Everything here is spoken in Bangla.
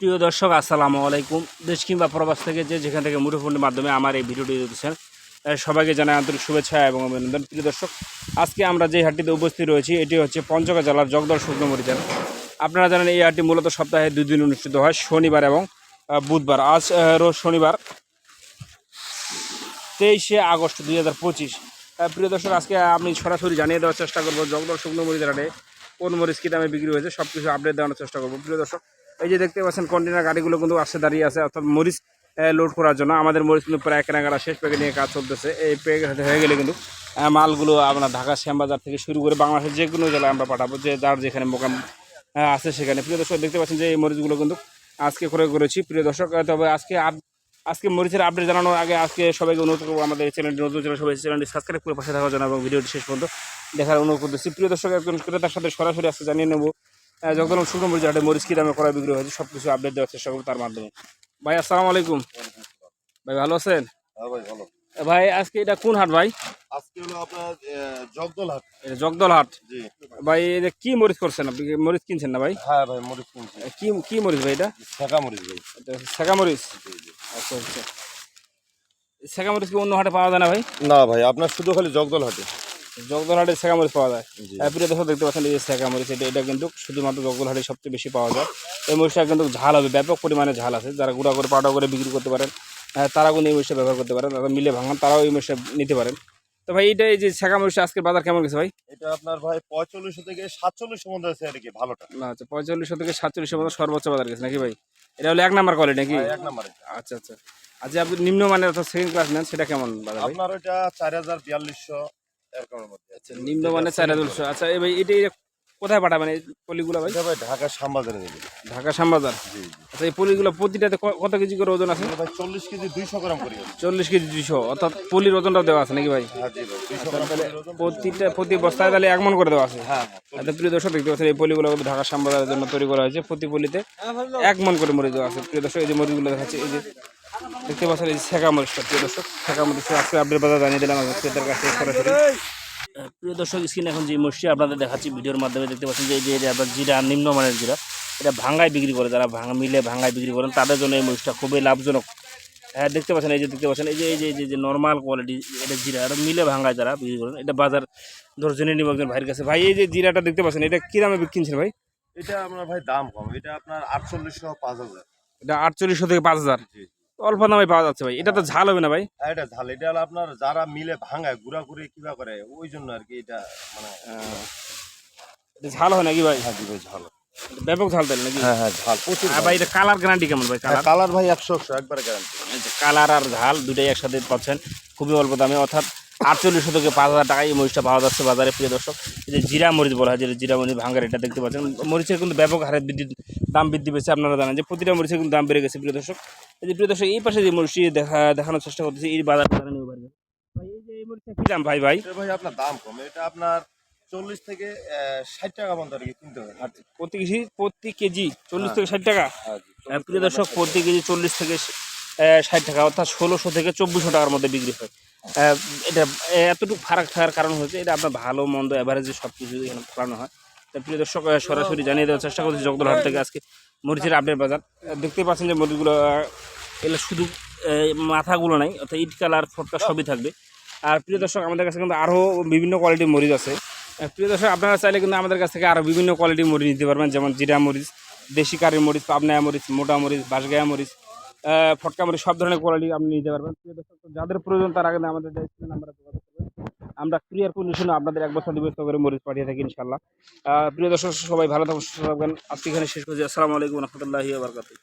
প্রিয় দর্শক আসসালামু আলাইকুম। দেশ কিংবা প্রবাস থেকে যে যেখান থেকে মুঠোফোনের মাধ্যমে আমার এই ভিডিওটি দেখছেন আহ, সবাইকে জানাই আন্তরিক শুভেচ্ছা এবং অভিনন্দন। প্রিয় দর্শক আজকে আমরা যে হাটটিতে উপস্থিত রয়েছি এটি হচ্ছে পঞ্চগড় জেলার জগদল শুকনো মরিচান আপনারা জানেন এই হাটটি মূলত সপ্তাহে দুই দিন অনুষ্ঠিত হয় শনিবার এবং বুধবার। আজ রোজ শনিবার তেইশে আগস্ট দুই হাজার পঁচিশ। প্রিয় দর্শক আজকে আমি সরাসরি জানিয়ে দেওয়ার চেষ্টা করব জগদল শুকনো মরিচ হাটে কোন মরিচ কী দামে বিক্রি হয়েছে সব কিছু আপডেট দেওয়ার চেষ্টা করব। প্রিয় দর্শক এই যে দেখতে পাচ্ছেন কন্টেনার গাড়িগুলো কিন্তু আসে দাঁড়িয়ে আছে। অর্থাৎ মরিচ লোড করার জন্য। আমাদের মরিচ কিন্তু প্রায় কেনাকাটা শেষ প্যাকেট নিয়ে কাজ চলতেছে। এই প্যাকেট হয়ে গেলে কিন্তু মালগুলো আমরা ঢাকা শ্যামবাজার থেকে শুরু করে বাংলাদেশের যে কোনো জেলায় আমরা পাঠাবো, যে যার যেখানে মোকাম আছে সেখানে। প্রিয় দর্শক, দেখতে পাচ্ছেন যে এই মরিচগুলো কিন্তু আজকে করে করেছি। প্রিয় দর্শক তবে আজকে আজকে মরিচের আপডেট জানানোর আগে আজকে সবাইকে অনুরোধ করব আমাদের চ্যানেলটি, নতুন চ্যানেল, সবাই চ্যানেলটি সাবস্ক্রাইব করে পাশে থাকার জন্য এবং ভিডিওটি শেষ পর্যন্ত দেখার অনুরোধ করতেছি। প্রিয় দর্শক, একজন ক্রেতার সাথে সরাসরি আজকে জানিয়ে নেব যখন শুকনো মরিচ হাটে মরিচ কী দামে করা বিক্রি হয়েছে সব কিছু আপডেট দেওয়ার চেষ্টা করব তার মাধ্যমে। ভাই আসসালামু আলাইকুম। ভাই ভালো আছেন? হ্যাঁ ভাই ভালো। ভাই আজকে এটা কোন হাট ভাই? আজকে হলো আপনার জগদল হাট। এটা জগদল হাট। জি। ভাই এটা কি মরিচ করছেন আপনি? মরিচ কিনছেন না ভাই? হ্যাঁ ভাই মরিচ কিনছি। কি কি মরিচ ভাই এটা? শেখা মরিচ ভাই। এটা শেখা মরিচ? আচ্ছা আচ্ছা। শেখা মরিচ কি অন্য হাটে পাওয়া যায় না ভাই? না ভাই আপনার শুধু খালি জগদল হাটে। জগদলহাটে শেখামরিচ পাওয়া যায়। প্রিয় দর্শক দেখতে পাচ্ছেন এই যে শেখামরিচ এটা এটা কিন্তু শুধুমাত্র জগদলহাটে সবচেয়ে বেশি পাওয়া যায়। এই মরিচটা কিন্তু ঝাল হবে ব্যাপক পরিমাণে ঝাল আছে। যারা গুঁড়া করে পাউডার করে বিক্রি করতে পারেন আহ, তারা কিন্তু এই মরিচটা ব্যবহার করতে পারেন তারা মিলে ভাঙান তারাও এই মরিচটা নিতে পারেন। তো ভাই এইটা এই যে শেখামরিচটা আজকের বাজার কেমন গেছে ভাই? এটা আপনার ভাই পঁয়তাল্লিশশো থেকে সাতচল্লিশশো মধ্যে আছে আর কি ভালোটা। না আচ্ছা পঁয়তাল্লিশশো থেকে সাতচল্লিশের মতো সর্বোচ্চ বাজার গেছে নাকি ভাই? এটা হলো এক নাম্বার কোয়ালিটি নাকি? এক নম্বরে আচ্ছা আচ্ছা। আচ্ছা আপনি নিম্নমানের অর্থাৎ সেকেন্ড ক্লাস নেন সেটা কেমন আপনার ওইটা চার হাজার বিয়াল্লিশশো এরকমের মধ্যে আছে। নিম্নমানের চার হাজার আচ্ছা ভাই এটা এটা কোথায় পাঠাবেন এই পলিগুলো ভাই? ভাই ঢাকা শ্যামবাজারে দেবে। ঢাকা শ্যামবাজার? জি জি। আচ্ছা এই পলিগুলো প্রতিটাতে কত কেজি করে ওজন আছে? ভাই চল্লিশ কেজি দুইশো গ্রাম করি চল্লিশ কেজি দুইশো। অর্থাৎ পলির ওজনটাও দেওয়া আছে নাকি ভাই? হ্যাঁ জি ভাই দুইশো আচ্ছা, গ্রাম তাহলে প্রতিটা প্রতি বস্তায় তাহলে এক মন করে দেওয়া আছে? হ্যাঁ হ্যাঁ আচ্ছা প্রিয় দর্শক দেখতে পাচ্ছেন এই পলিগুলো কিন্তু ঢাকা শ্যামবাজারের জন্য তৈরি করা হয়েছে। প্রতি পলিতে এক মন করে মরিচ দেওয়া আছে। প্রিয় দর্শক এই যে মরিচগুলো দেখাচ্ছে এই যে দেখতে পাচ্ছেন এই শেখা মরিচটা প্রিয় দর্শক। শেখা মরিচ আজকে আপডেট বাজার জানিয়ে দিলাম ক্রেতার কাছে সরাসরি। প্রিয় দর্শক স্ক্রিনে এখন যে মরিচটি আপনাদের দেখাচ্ছি ভিডিওর মাধ্যমে দেখতে পাচ্ছেন যে এই যে আপনার জিরা নিম্নমানের জিরা এটা ভাঙ্গায় বিক্রি করে যারা ভাঙা মিলে ভাঙ্গায় বিক্রি করেন তাদের জন্য এই মরিচটা খুবই লাভজনক। হ্যাঁ দেখতে পাচ্ছেন এই যে দেখতে পাচ্ছেন এই যে এই যে এই যে- নর্মাল কোয়ালিটি এটা জিরা এটা মিলে ভাঙ্গায় যারা বিক্রি করেন এটা বাজার দর্জনে নিব একজন ভাইয়ের কাছে। ভাই এই যে জিরাটা দেখতে পাচ্ছেন এটা কী দামে বিক্রি কিনছেন ভাই? এটা আপনার ভাই দাম কম এটা আপনার আটচল্লিশশো পাঁচ হাজার। এটা আটচল্লিশশো থেকে পাঁচ হাজার। জি। অল্প দামে পাওয়া যাচ্ছে ভাই। এটা তো ঝাল হবে না ভাই। হ্যাঁ, এটা ঝাল। এটা হলো আপনার যারা মিলে ভাঙায় গুড়া করে কিবা করে ওই জন্য আর কি এটা মানে এটা ঝাল হয় নাকি ভাই? হ্যাঁ ভাই ঝাল ব্যাপক ঝাল তাহলে নাকি? হ্যাঁ হ্যাঁ ঝাল প্রচুর ভাই এটা কালার গ্যারান্টি কেমন ভাই? কালার কালার ভাই একশো একশো একবার গ্যারান্টি কালার আর ঝাল দুটাই একসাথে পাচ্ছেন খুবই অল্প দামে। অর্থাৎ আটচল্লিশশো থেকে পাঁচ হাজার টাকায় এই মরিচটা পাওয়া যাচ্ছে বাজারে প্রিয় দর্শক। এই যে জিরা মরিচ বলা হয় যে জিরা মরিচ ভাঙ্গার এটা দেখতে পাচ্ছেন। মরিচের কিন্তু ব্যাপক হারে বৃদ্ধি দাম বৃদ্ধি পেয়েছে আপনারা জানেন যে প্রতিটা মরিচের কিন্তু দাম বেড়ে গেছে প্রিয় দর্শক। এই যে প্রিয় দর্শক এই পাশে যে মরিচটি দেখা দেখানোর চেষ্টা করতেছি এই বাজার বাজারে নিয়ে পারবে ভাই এই যে এই মরিচটা কী দাম ভাই ভাই? ভাই আপনার দাম কম। এটা আপনার চল্লিশ থেকে ষাট টাকা পর্যন্ত আর কি কিনতে হবে প্রতি কেজি প্রতি কেজি চল্লিশ থেকে ষাট টাকা? হ্যাঁ জি প্রিয় দর্শক প্রতি কেজি চল্লিশ থেকে ষাট টাকা অর্থাৎ ষোলোশো থেকে চব্বিশশো টাকার মধ্যে বিক্রি হয়। এটা এতটুকু ফারাক থাকার কারণ হচ্ছে এটা আপনার ভালো মন্দ অ্যাভারেজে সব কিছু এখানে ফলানো হয় তা প্রিয় দর্শক সরাসরি জানিয়ে দেওয়ার চেষ্টা করছি জগদলহাট থেকে আজকে মরিচের আপডেট বাজার। আহ, দেখতেই পাচ্ছেন যে মরিচগুলো এগুলো শুধু মাথাগুলো নাই অর্থাৎ ইট কালার ফটকা সবই থাকবে। আর প্রিয় দর্শক আমাদের কাছে কিন্তু আরও বিভিন্ন কোয়ালিটির মরিচ আছে। প্রিয় দর্শক আপনারা চাইলে কিন্তু আমাদের কাছ থেকে আরও বিভিন্ন কোয়ালিটির মরিচ নিতে পারবেন যেমন জিরা মরিচ দেশি কারির মরিচ পাবনায়া মরিচ মোটা মরিচ বাঁশগায়া মরিচ ফটকা মরিচ সব ধরনের কোয়ালিটি আপনি নিতে পারবেন। প্রিয় দর্শক যাদের প্রয়োজন তারা কিন্তু আমাদের নাম্বারে যোগাযোগ আমরা ক্লিয়ার কন্ডিশনে আপনাদের এক বছর, দুই করে মরিচ পাঠিয়ে থাকি ইনশাল্লাহ প্রিয় দর্শক, সবাই ভালো থাকুন, সুস্থ থাকবেন। আজকে এখানে শেষ করছি। আসসালামু আলাইকুম রহমতুল্লাহি বারকাতুহ।